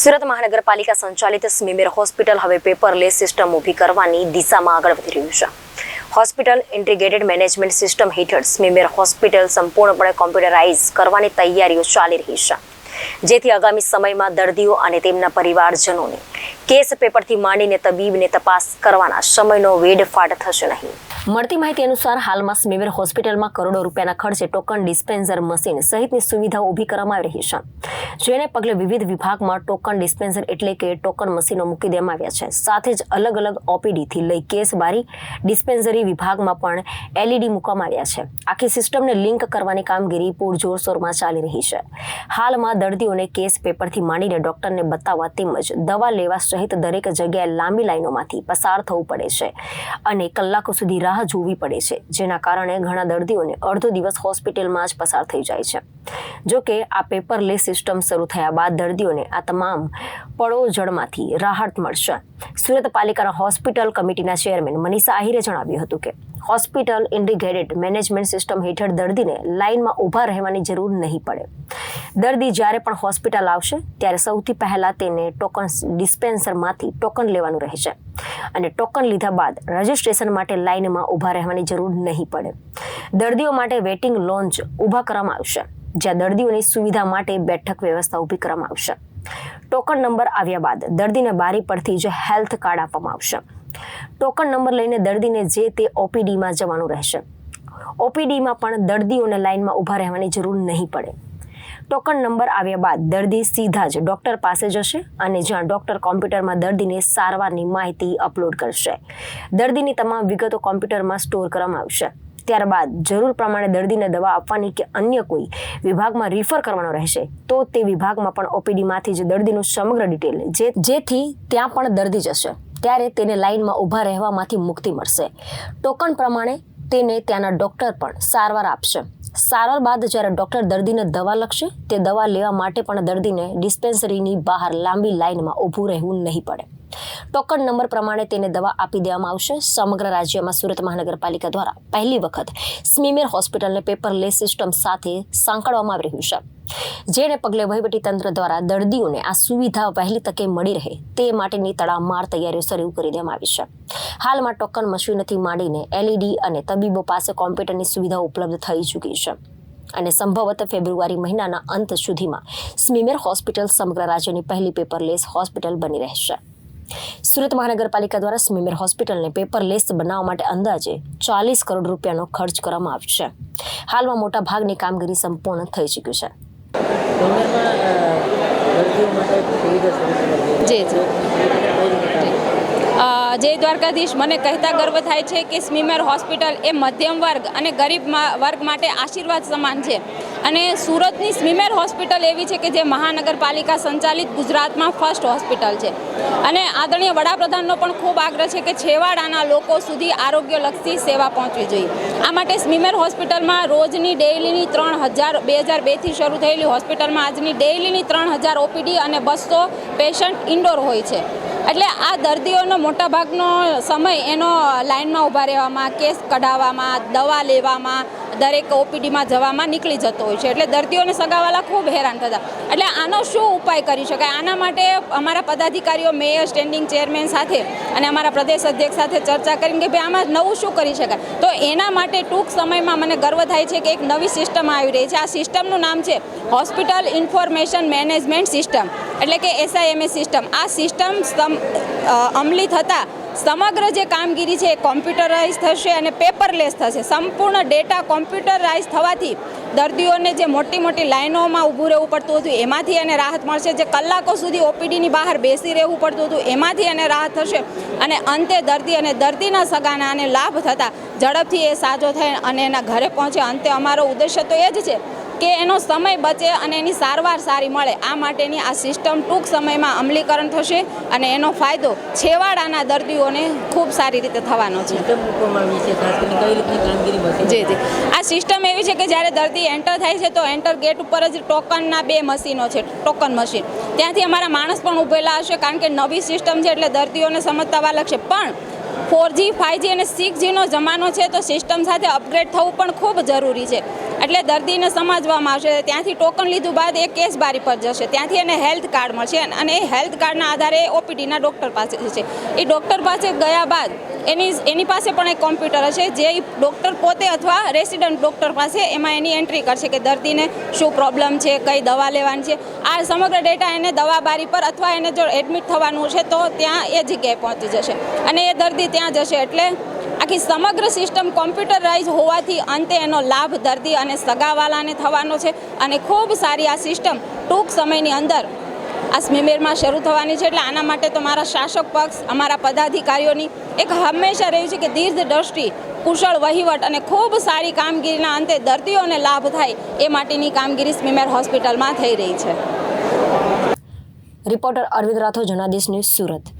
સુરત મહાનગરપાલિકા સંચાલિત સ્મીમેર હોસ્પિટલ હવે પેપરલેસ સિસ્ટમ ઊભી કરવાની દિશામાં આગળ વધી રહ્યું છે. હોસ્પિટલ ઇન્ટિગ્રેટેડ મેનેજમેન્ટ સિસ્ટમ હેઠળ સ્મીમેર હોસ્પિટલ સંપૂર્ણપણે કોમ્પ્યુટરાઇઝ કરવાની તૈયારીઓ ચાલી રહી છે. જેથી આગામી સમયમાં દર્દીઓ અને તેમના પરિવારજનોને કેસ પેપરથી માંડીને તબીબને તપાસ કરવાના સમયનો વેડફાટ થશે નહીં. મળતી માહિતી અનુસાર હાલમાં સ્મીવેર હોસ્પિટલમાં કરોડો રૂપિયાના ખર્ચે ટોકન ડિસ્પેન્સર મશીન સહિતની સુવિધાઓ ઊભી કરવામાં આવી રહી છે. જેને પગલે વિવિધ વિભાગમાં ટોકન ડિસ્પેન્સર એટલે કે ટોકન મશીનો મૂકી દેવામાં આવ્યા છે. સાથે જ અલગ અલગ ઓપીડીથી લઈ કેસ બારી ડિસ્પેન્સરી વિભાગમાં પણ એલઈડી મૂકવામાં આવ્યા છે. આખી સિસ્ટમને લિંક કરવાની કામગીરી પૂરજોરશોરમાં ચાલી રહી છે. હાલમાં દર્દીઓને કેસ પેપરથી માંડીને ડોક્ટરને બતાવવા તેમજ દવા લેવા સહિત દરેક જગ્યાએ લાંબી લાઈનોમાંથી પસાર થવું પડે છે અને કલાકો સુધી રાહ જોવી પડે છે, જેના કારણે ઘણા દર્દીઓને અડધો દિવસ હોસ્પિટલમાં જ પસાર થઈ જાય છે. જોકે આ પેપરલેસ સિસ્ટમ શરૂ થયા બાદ દર્દીઓને આ તમામ પળોજળમાંથી રાહત મળશે. સુરત પાલિકાના હોસ્પિટલ કમિટીના ચેરમેન મનીષા આહિરે જણાવ્યું હતું કે, હોસ્પિટલ ઇન્ટિગ્રેટેડ મેનેજમેન્ટ સિસ્ટમ હેઠળ દર્દીને લાઇનમાં ઊભા રહેવાની જરૂર નહીં પડે. દર્દી જ્યારે પણ હોસ્પિટલ આવશે, ત્યારે સૌથી પહેલાં તેને ટોકન ડિસ્પેન્સરમાંથી ટોકન લેવાનું રહેશે અને ટોકન લીધા બાદ રજિસ્ટ્રેશન માટે લાઇનમાં ઊભા રહેવાની જરૂર નહીં પડે. દર્દીઓ માટે વેટિંગ લોન્ચ ઊભા કરવામાં આવશે. જ્યાં દર્દીઓની સુવિધા માટે બેઠક વ્યવસ્થા ઊભી કરવામાં આવશે. ટોકન નંબર આવ્યા બાદ દર્દીને બારી પરથી જ હેલ્થ કાર્ડ આપવામાં આવશે. ટોકન નંબર લઈને દર્દીને જે તે ઓપીડીમાં જવાનું રહેશે. ઓપીડીમાં પણ દર્દીઓને લાઇનમાં ઊભા રહેવાની જરૂર નહીં પડે. ટોકન નંબર આવ્યા બાદ દર્દી સીધા જ ડૉક્ટર પાસે જશે અને જ્યાં ડૉક્ટર કોમ્પ્યુટરમાં દર્દીને સારવારની માહિતી અપલોડ કરશે. દર્દીની તમામ વિગતો કોમ્પ્યુટરમાં સ્ટોર કરવામાં આવશે. ત્યારબાદ જરૂર પ્રમાણે દર્દીને દવા આપવાની કે અન્ય કોઈ વિભાગમાં રિફર કરવાનો રહેશે, તો તે વિભાગમાં પણ ઓપીડીમાંથી જ દર્દીનું સમગ્ર ડિટેલ જે, જેથી ત્યાં પણ દર્દી જશે. ત્યારે તેને લાઇનમાં ઊભા રહેવામાંથી મુક્તિ મળશે. ટોકન પ્રમાણે તેને ત્યાંના ડૉક્ટર પણ સારવાર આપશે. સારવાર બાદ જ્યારે ડૉક્ટર દર્દીને દવા લખશે, તે દવા લેવા માટે પણ દર્દીને ડિસ્પેન્સરીની બહાર લાંબી લાઇનમાં ઊભું રહેવું નહીં પડે. ટોકન નંબર પ્રમાણે તેને દવા આપી દેવામાં આવશે. સમગ્ર રાજ્યમાં સુરત મહાનગરપાલિકા દ્વારા પહેલી વખત સ્મીમેર હોસ્પિટલને પેપરલેસ સિસ્ટમ સાથે સાંકળવામાં આવી રહ્યું છે. જેને પગલે વહીવટીતંત્ર દ્વારા દર્દીઓને આ સુવિધા વહેલી તકે મળી રહે તે માટેની તડામાર તૈયારીઓ શરૂ કરી દેવામાં આવી છે. હાલમાં ટોકન મશીનથી માંડીને એલઈડી અને તબીબો પાસે કોમ્પ્યુટરની સુવિધા ઉપલબ્ધ થઈ ચૂકી છે. અને સંભવત ફેબ્રુઆરી મહિનાના અંત સુધીમાં સ્મીમેર હોસ્પિટલ સમગ્ર રાજ્યની પહેલી પેપરલેસ હોસ્પિટલ બની રહેશે. સુરત મહાનગરપાલિકા દ્વારા સ્મીમેર હોસ્પિટલને પેપરલેસ બનાવવા માટે અંદાજે ચાલીસ કરોડ રૂપિયાનો ખર્ચ કરવામાં આવ્યો છે. હાલમાં મોટા ભાગની કામગીરી સંપૂર્ણ થઈ ચૂક્યું છે. જી, જય દ્વારકાધીશ. મને કહેતા ગર્વ થાય છે કે સ્મીમેર હોસ્પિટલ એ મધ્યમ વર્ગ અને ગરીબ વર્ગ માટે આશીર્વાદ સમાન છે. અને સુરતની સ્મીમેર હોસ્પિટલ એવી છે કે જે મહાનગરપાલિકા સંચાલિત ગુજરાતમાં ફર્સ્ટ હોસ્પિટલ છે. અને આદરણીય વડાપ્રધાનનો પણ ખૂબ આગ્રહ છે કે છેવાડાના લોકો સુધી આરોગ્યલક્ષી સેવા પહોંચવી જોઈએ. આ માટે સ્મીમેર હોસ્પિટલમાં રોજની ડેઇલીની ત્રણ હજાર, બે હજાર બેથી શરૂ થયેલી હોસ્પિટલમાં આજની ડેઇલીની ત્રણ હજાર ઓપીડી અને બસો પેશન્ટ ઇન્ડોર હોય છે. એટલે આ દર્દીઓનો મોટાભાગનો સમય એનો લાઇનમાં ઊભા રહેવામાં, કેસ કઢાવવામાં, દવા લેવામાં દરેક ઓપીડીમાં જવામાં નીકળી જતો હોય છે. એટલે દર્દીઓને સગાવાલા ખૂબ હેરાન થતા. એટલે આનો શું ઉપાય કરી શકાય? આના માટે અમારા પદાધિકારીઓ, મેયર, સ્ટેન્ડિંગ ચેરમેન સાથે અને અમારા પ્રદેશ અધ્યક્ષ સાથે ચર્ચા કરીને કે ભાઈ, આમાં નવું શું કરી શકાય? તો એના માટે ટૂંક સમયમાં મને ગર્વ થાય છે કે એક નવી સિસ્ટમ આવી રહી છે. આ સિસ્ટમનું નામ છે હોસ્પિટલ ઇન્ફોર્મેશન મેનેજમેન્ટ સિસ્ટમ. એટલે કે એસઆઈએમએસ સિસ્ટમ. આ સિસ્ટમ અમલી થતાં સમગ્ર જે કામગીરી છે એ કોમ્પ્યુટરાઇઝ થશે અને પેપરલેસ થશે. સંપૂર્ણ ડેટા કોમ્પ્યુટરાઇઝ થવાથી દર્દીઓને જે મોટી મોટી લાઈનોમાં ઊભું રહેવું પડતું હતું, એમાંથી એને રાહત મળશે. જે કલાકો સુધી ઓપીડીની બહાર બેસી રહેવું પડતું હતું, એમાંથી એને રાહત થશે અને અંતે દર્દી અને દર્દીના સગાના આને લાભ થતાં ઝડપથી એ સાજો થાય અને એના ઘરે પહોંચે. અંતે અમારો ઉદ્દેશ્ય તો એ જ છે કે એનો સમય બચે અને એની સારવાર સારી મળે. આ માટેની આ સિસ્ટમ ટૂંક સમયમાં અમલીકરણ થશે અને એનો ફાયદો છેવાડાના દર્દીઓને ખૂબ સારી રીતે થવાનો છે. જી જી. આ સિસ્ટમ એવી છે કે જ્યારે દર્દી એન્ટર થાય છે તો એન્ટર ગેટ ઉપર જ ટોકનના બે મશીનો છે ટોકન મશીન. ત્યાંથી અમારા માણસ પણ ઊભેલા હશે કારણ કે નવી સિસ્ટમ છે એટલે દર્દીઓને સમજતા વાર લાગશે. પણ ફોર જી ફાઇવ જી અને સિક્સ જીનો જમાનો છે તો સિસ્ટમ સાથે અપગ્રેડ થવું પણ ખૂબ જરૂરી છે. એટલે દર્દીને સમજવામાં આવશે. ત્યાંથી ટોકન લીધું બાદ એ કેસ બારી પર જશે. ત્યાંથી એને હેલ્થ કાર્ડ મળશે અને એ હેલ્થ કાર્ડના આધારે ઓપીડીના ડૉક્ટર પાસે જશે. એ ડૉક્ટર પાસે ગયા બાદ એની એની પાસે પણ એક કોમ્પ્યુટર હશે જે ડૉક્ટર પોતે અથવા રેસિડન્ટ ડૉક્ટર પાસે એમાં એની એન્ટ્રી કરશે કે દર્દીને શું પ્રોબ્લેમ છે, કઈ દવા લેવાની છે. આ સમગ્ર ડેટા એને દવા બારી પર અથવા એને જો એડમિટ થવાનું છે તો ત્યાં એ જગ્યાએ પહોંચી જશે. અને એ દર્દી ત્યાં જશે એટલે આખી સમગ્ર સિસ્ટમ કોમ્પ્યુટરાઇઝ હોવાથી અંતે એનો લાભ દર્દી અને સગાવાલાને થવાનો છે અને ખૂબ સારી આ સિસ્ટમ ટૂંક સમયની અંદર આ સ્મીમેરમાં શરૂ થવાની છે. એટલે આના માટે તો મારા શાસક પક્ષ, અમારા પદાધિકારીઓની એક હંમેશા રહ્યું છે કે દીર્ઘ દ્રષ્ટિ, કુશળ વહીવટ અને ખૂબ સારી કામગીરીના અંતે દર્દીઓને લાભ થાય એ માટેની કામગીરી સ્મીમેર હોસ્પિટલમાં થઈ રહી છે. Reporter Arvind Rathod, Janadesh news Surat.